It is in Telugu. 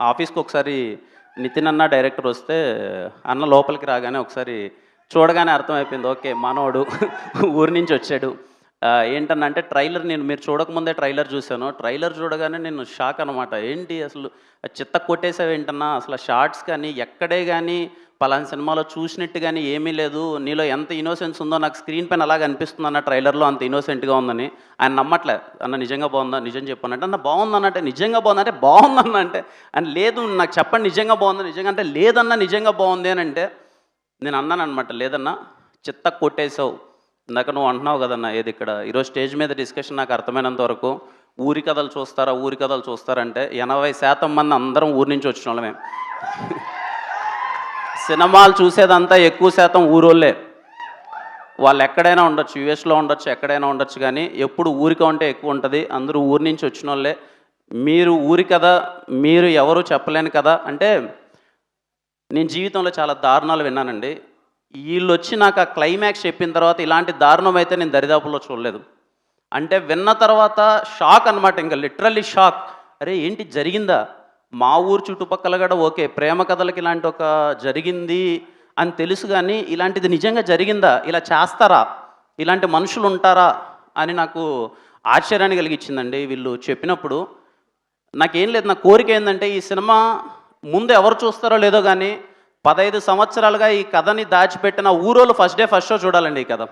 ఆఫీస్కి ఒకసారి నితిన్ అన్న డైరెక్టర్ వస్తే అన్న లోపలికి రాగానే ఒకసారి చూడగానే అర్థమైపోయింది ఓకే మనోడు ఊరి నుంచి వచ్చాడు. ఆ, అంటే ట్రైలర్ నేను మీరు చూడకముందే ట్రైలర్ చూశాను. ట్రైలర్ చూడగానే నేను షాక్ అనమాట ఏంటి అసలు చిత్త కొట్టేసావు ఏంటన్నా అసలు షార్ట్స్ కానీ ఎక్కడే కానీ పలానా సినిమాలో చూసినట్టు కానీ ఏమీ లేదు. నీలో ఎంత ఇన్నోసెన్స్ ఉందో నాకు స్క్రీన్ పైన అలాగ అనిపిస్తుంది అన్న ట్రైలర్లో అంత ఇన్నోసెంట్గా ఉందని. ఆయన నమ్మట్లే. అన్న నిజంగా బాగుందా? నిజం చెప్పానంటే అన్న బాగుంది నిజంగా బాగుంది అంటే బాగుందన్న అంటే అని లేదు నాకు చెప్పండి నిజంగా బాగుంది? నిజంగా అంటే లేదన్నా నిజంగా బాగుంది అని అంటే నేను అన్నాను అనమాట లేదన్నా చిత్త కొట్టేసావు. ఇందాక నువ్వు అంటున్నావు కదన్నా ఏది ఇక్కడ? ఈరోజు స్టేజ్ మీద డిస్కషన్ నాకు అర్థమైనంత వరకు ఊరి కథలు చూస్తారా ఊరి కథలు చూస్తారంటే ఎనభై శాతం మంది అందరం ఊరి నుంచి వచ్చిన వాళ్ళమే. సినిమాలు చూసేదంతా ఎక్కువ శాతం ఊరోళ్ళే. వాళ్ళు ఎక్కడైనా ఉండొచ్చు యుఎస్లో ఉండొచ్చు ఎక్కడైనా ఉండొచ్చు కానీ ఎప్పుడు ఊరిక ఉంటే ఎక్కువ ఉంటుంది. అందరూ ఊరి నుంచి వచ్చిన వాళ్ళే. మీరు ఊరి కదా మీరు ఎవరు చెప్పలేని కదా అంటే నేను జీవితంలో చాలా దారుణాలు విన్నానండి. వీళ్ళు వచ్చి నాకు ఆ క్లైమాక్స్ చెప్పిన తర్వాత ఇలాంటి దారుణం అయితే నేను దరిదాపులో చూడలేదు. అంటే విన్న తర్వాత షాక్ అనమాట ఇంకా లిటరల్లీ షాక్ అరే ఏంటి జరిగిందా? మా ఊరు చుట్టుపక్కల కూడా ఓకే ప్రేమ కథలకి ఇలాంటి ఒక జరిగింది అని తెలుసు కానీ ఇలాంటిది నిజంగా జరిగిందా? ఇలా చేస్తారా? ఇలాంటి మనుషులు ఉంటారా? అని నాకు ఆశ్చర్యాన్ని కలిగించిందండి వీళ్ళు చెప్పినప్పుడు. నాకేం లేదు నా కోరిక ఏంటంటే ఈ సినిమా ముందు ఎవరు చూస్తారో లేదో కానీ పదహైదు సంవత్సరాలుగా ఈ కథని దాచిపెట్టిన ఊరోళ్ళు ఫస్ట్ డే ఫస్ట్ షో చూడాలండి ఈ కథ.